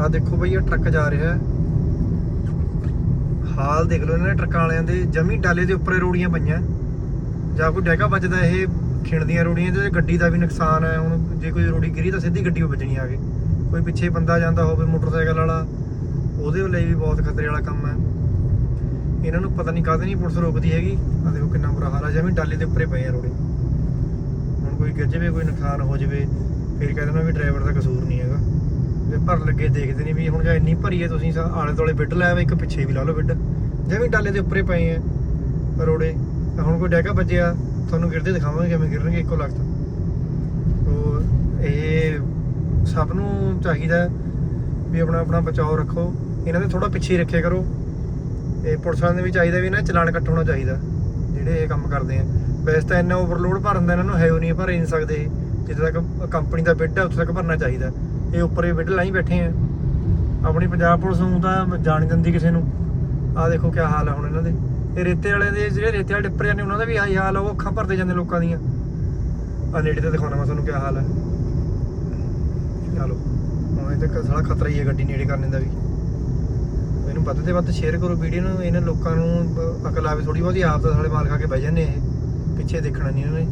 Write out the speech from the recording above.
ਆ ਦੇਖੋ ਬਈ, ਇਹ ਟਰੱਕ ਜਾ ਰਿਹਾ ਹੈ। ਹਾਲ ਦੇਖ ਲਓ ਇਹਨਾਂ ਨੇ ਟਰੱਕਾਂ ਵਾਲਿਆਂ ਦੇ, ਜਮੀ ਡਾਲੇ ਦੇ ਉੱਪਰ ਰੋੜੀਆਂ ਪਈਆਂ। ਜਾਂ ਕੋਈ ਡੈਗਾ ਵੱਜਦਾ ਇਹ ਖਿੰਡਦੀਆਂ ਰੋੜੀਆਂ ਤੇ ਗੱਡੀ ਦਾ ਵੀ ਨੁਕਸਾਨ ਹੈ। ਹੁਣ ਜੇ ਕੋਈ ਰੋੜੀ ਗਿਰੀ ਤਾਂ ਸਿੱਧੀ ਗੱਡੀ ਵੱਜਣੀ ਆ ਕੇ। ਕੋਈ ਪਿੱਛੇ ਬੰਦਾ ਜਾਂਦਾ ਹੋਵੇ ਮੋਟਰਸਾਈਕਲ ਵਾਲਾ, ਉਹਦੇ ਲਈ ਵੀ ਬਹੁਤ ਖਤਰੇ ਵਾਲਾ ਕੰਮ ਹੈ। ਇਹਨਾਂ ਨੂੰ ਪਤਾ ਨਹੀਂ ਕਾਹਦੇ ਨਹੀਂ ਪੁਲਿਸ ਰੋਕਦੀ ਹੈਗੀ। ਆ ਦੇਖੋ ਕਿੰਨਾ ਬੁਰਾ ਹਾਲ ਆ, ਜਮੀ ਡਾਲੇ ਦੇ ਉੱਪਰੇ ਪਏ ਆ ਰੋੜੇ। ਹੁਣ ਕੋਈ ਗਿਰ ਜਾਵੇ ਕੋਈ ਨੁਕਸਾਨ ਹੋ ਜਾਵੇ, ਫਿਰ ਕਹਿ ਦੇਣਾ ਵੀ ਡਰਾਈਵਰ ਦਾ ਕਸੂਰ ਨਹੀਂ ਹੈਗਾ। ਜੇ ਭਰ ਲੱਗੇ ਦੇਖਦੇ ਨੇ ਵੀ ਹੁਣ ਜੇ ਇੰਨੀ ਭਰੀ ਹੈ, ਤੁਸੀਂ ਆਲੇ ਦੁਆਲੇ ਬਿੱਡ ਲਾਇਆ ਵਾ ਇੱਕ ਪਿੱਛੇ ਵੀ ਲਾ ਲਓ ਬਿੱਡ। ਜਿਵੇਂ ਡਾਲੇ ਦੇ ਉੱਪਰੇ ਪਏ ਆ ਰੋੜੇ। ਤਾਂ ਹੁਣ ਕੋਈ ਡੈਗਾ ਵੱਜਿਆ, ਤੁਹਾਨੂੰ ਗਿਰਦੇ ਦਿਖਾਵਾਂਗੇ ਕਿਵੇਂ ਗਿਰਨਗੇ, ਇੱਕੋ ਲਗਤ ਤੋ। ਇਹ ਸਭ ਨੂੰ ਚਾਹੀਦਾ ਵੀ ਆਪਣਾ ਆਪਣਾ ਬਚਾਓ ਰੱਖੋ। ਇਹਨਾਂ ਦੇ ਥੋੜਾ ਪਿੱਛੇ ਹੀ ਰੱਖਿਆ ਕਰੋ। ਇਹ ਪੁਲਿਸ ਵਾਲਿਆਂ ਦੇ ਵੀ ਚਾਹੀਦਾ ਵੀ ਇਹਨਾਂ ਚਲਾਨ ਕੱਟ ਹੋਣਾ ਚਾਹੀਦਾ, ਜਿਹੜੇ ਇਹ ਕੰਮ ਕਰਦੇ ਆ ਵੈਸੇ ਤਾਂ ਇੰਨਾ ਓਵਰਲੋਡ ਭਰਨ ਦਾ ਇਹਨਾਂ ਨੂੰ ਹੈ ਉਹ ਨਹੀਂ ਭਰ ਨਹੀਂ ਸਕਦੇ। ਇਹ। ਜਿੱਥੇ ਤੱਕ ਕੰਪਨੀ ਦਾ ਬਿੱਡ ਹੈ, ਉੱਥੇ ਤੱਕ ਭਰਨਾ ਚਾਹੀਦਾ। ਇਹ ਉੱਪਰ ਹੀ ਲਾਈ ਬੈਠੇ ਆ। ਆਪਣੀ ਪੰਜਾਬ ਪੁਲਿਸ ਨੂੰ ਤਾਂ ਜਾਣ ਦਿੰਦੀ ਕਿਸੇ ਨੂੰ। ਆਹ ਦੇਖੋ ਕੀ ਹਾਲ ਹੈ ਹੁਣ ਇਹਨਾਂ ਦੇ। ਇਹ ਰੇਤੇ ਵਾਲਿਆਂ ਦੇ, ਜਿਹੜੇ ਰੇਤੇ ਵਾਲੇ ਡਿੱਪਰ ਨੇ, ਉਹਨਾਂ ਦਾ ਵੀ ਆਹੀ ਹਾਲ ਆ, ਉਹ ਅੱਖਾਂ ਭਰਦੇ ਜਾਂਦੇ ਲੋਕਾਂ ਦੀਆਂ। ਆ ਨੇੜੇ ਤੇ ਦਿਖਾਉਣਾ ਮੈਂ ਤੁਹਾਨੂੰ ਕੀ ਹਾਲ ਹੈ ਚਲੋ, ਹੁਣ ਇਹ ਤੇ ਸਾਲਾ ਖਤਰਾ ਹੀ ਹੈ ਗੱਡੀ ਨੇੜੇ ਕਰਨੇ ਦਾ ਵੀ। ਇਹਨੂੰ ਵੱਧ ਤੇ ਵੱਧ ਸ਼ੇਅਰ ਕਰੋ ਵੀਡੀਓ ਨੂੰ, ਇਹਨਾਂ ਲੋਕਾਂ ਨੂੰ ਬ- ਅਕਲ ਆਵੇ ਥੋੜੀ ਬਹੁਤੀ ਆਪ ਤਾਂ ਸਾਲੇ ਮਾਰ ਖਾ ਕੇ ਬਹਿ ਜਾਂਦੇ ਇਹ। ਪਿੱਛੇ ਦੇਖਣਾ ਨਹੀਂ ਇਹਨਾਂ ਨੇ।